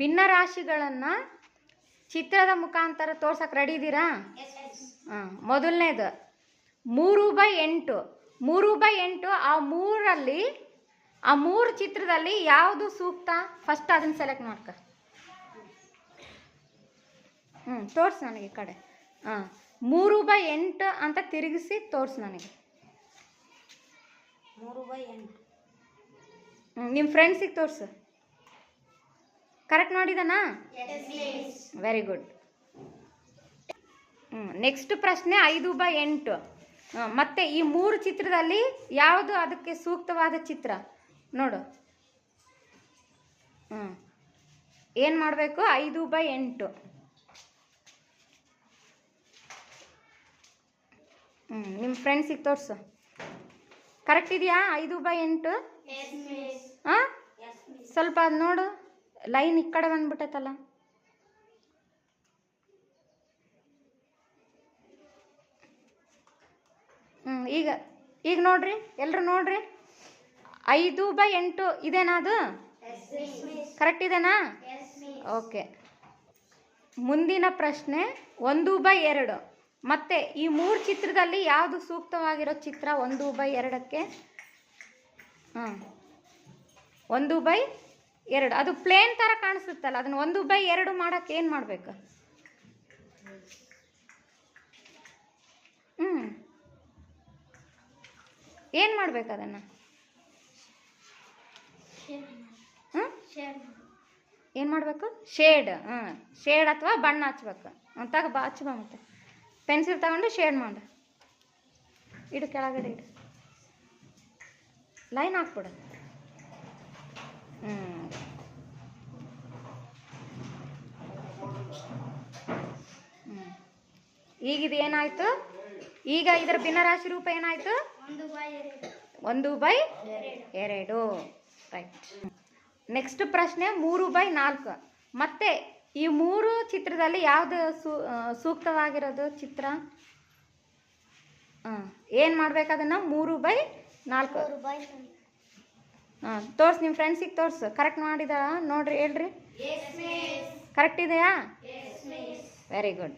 ಭಿನ್ನರಾಶಿಗಳನ್ನು ಚಿತ್ರದ ಮುಖಾಂತರ ತೋರ್ಸಕ್ಕೆ ರೆಡಿ ಇದ್ದೀರಾ ಹಾಂ ಮೊದಲನೇದು ಮೂರು ಬೈ ಎಂಟು. ಮೂರು ಬೈ ಎಂಟು ಆ ಮೂರಲ್ಲಿ ಆ ಮೂರು ಚಿತ್ರದಲ್ಲಿ ಯಾವುದು ಸೂಕ್ತ? ಫಸ್ಟ್ ಅದನ್ನು ಸೆಲೆಕ್ಟ್ ಮಾಡ್ಕ. ಹ್ಞೂ ತೋರಿಸು ನನಗೆ ಈ ಕಡೆ. ಹಾಂ ಮೂರು ಬೈ ಎಂಟು ಅಂತ ತಿರುಗಿಸಿ ತೋರಿಸು ನನಗೆ. ಮೂರು ಬೈ ಎಂಟು. ನಿಮ್ಮ ಫ್ರೆಂಡ್ಸಿಗೆ ತೋರಿಸು. ಕರೆಕ್ಟ್ ನೋಡಿದನಾ? ವೆರಿ ಗುಡ್ ನೆಕ್ಸ್ಟ್ ಪ್ರಶ್ನೆ ಐದು ಬೈ ಎಂಟು. ಮತ್ತೆ ಈ ಮೂರು ಚಿತ್ರದಲ್ಲಿ ಯಾವುದು ಅದಕ್ಕೆ ಸೂಕ್ತವಾದ ಚಿತ್ರ? ನೋಡು. ಹ್ಞೂ ಏನು ಮಾಡಬೇಕು? ಐದು ಬೈ ಎಂಟು. ಹ್ಞೂ ನಿಮ್ಮ ಫ್ರೆಂಡ್ಸಿಗೆ ತೋರಿಸು. ಕರೆಕ್ಟ್ ಇದೆಯಾ? ಐದು ಬೈ ಎಂಟು? ಹಾಂ? ಸ್ವಲ್ಪ ಅದು ನೋಡು. ಲೈನ್ ಈ ಕಡೆ ಬಂದ್ಬಿಟ್ಟೈತಲ್ಲ. ಹ್ಞೂ ಈಗ ಈಗ ನೋಡ್ರಿ ಎಲ್ಲರೂ ನೋಡ್ರಿ. ಐದು ಬೈ ಎಂಟು, ಇದೇನಾ ಅದು? ಕರೆಕ್ಟ್ ಇದೆನಾ? ಓಕೆ ಮುಂದಿನ ಪ್ರಶ್ನೆ ಒಂದು ಬೈ ಎರಡು. ಮತ್ತೆ ಈ ಮೂರು ಚಿತ್ರದಲ್ಲಿ ಯಾವುದು ಸೂಕ್ತವಾಗಿರೋ ಚಿತ್ರ ಒಂದು ಬೈ ಎರಡಕ್ಕೆ? ಹಾಂ ಒಂದು ಬೈ ಎರಡು. ಅದು ಪ್ಲೇನ್ ಥರ ಕಾಣಿಸುತ್ತಲ್ಲ, ಅದನ್ನು ಒಂದು ಬೈ ಎರಡು ಮಾಡೋಕ್ಕೆ ಏನು ಮಾಡಬೇಕು? ಹ್ಞೂ ಏನು ಮಾಡ್ಬೇಕು ಅದನ್ನು? ಹ್ಞೂ ಏನು ಮಾಡಬೇಕು? ಶೇಡ್. ಹಾಂ ಶೇಡ್ ಅಥವಾ ಬಣ್ಣ ಹಚ್ಬೇಕು. ಅಂತ ಬಾ ಹಚ್ಬ ಮತ್ತೆ. ಪೆನ್ಸಿಲ್ ತಗೊಂಡು ಶೇಡ್ ಮಾಡು. ಇಡು, ಕೆಳಗಡೆ ಇಡು. ಲೈನ್ ಹಾಕ್ಬಿಡು. ಹ್ಞೂ ಹ್ಞೂ ಈಗ ಇದು ಏನಾಯ್ತು ಈಗ ಇದರ ಭಿನ್ನರಾಶಿ ರೂಪ ಏನಾಯ್ತು? ಒಂದು ಬೈ ಎರಡು. ರೈಟ್ ನೆಕ್ಸ್ಟ್ ಪ್ರಶ್ನೆ ಮೂರು ಬೈ ನಾಲ್ಕು. ಮತ್ತೆ ಈ ಮೂರು ಚಿತ್ರದಲ್ಲಿ ಯಾವುದು ಸೂಕ್ತವಾಗಿರೋದು ಚಿತ್ರ? ಹಾಂ ಏನು ಮಾಡ್ಬೇಕು ಅದನ್ನು? ಮೂರು ಬೈ ನಾಲ್ಕು. ಹಾಂ ತೋರ್ಸು ನಿಮ್ಮ ಫ್ರೆಂಡ್ಸಿಗೆ ತೋರಿಸು. ಕರೆಕ್ಟ್ ಮಾಡಿದ ನೋಡ್ರಿ ಹೇಳ್ರಿ. ಕರೆಕ್ಟ್ ಇದೆಯಾ? Very good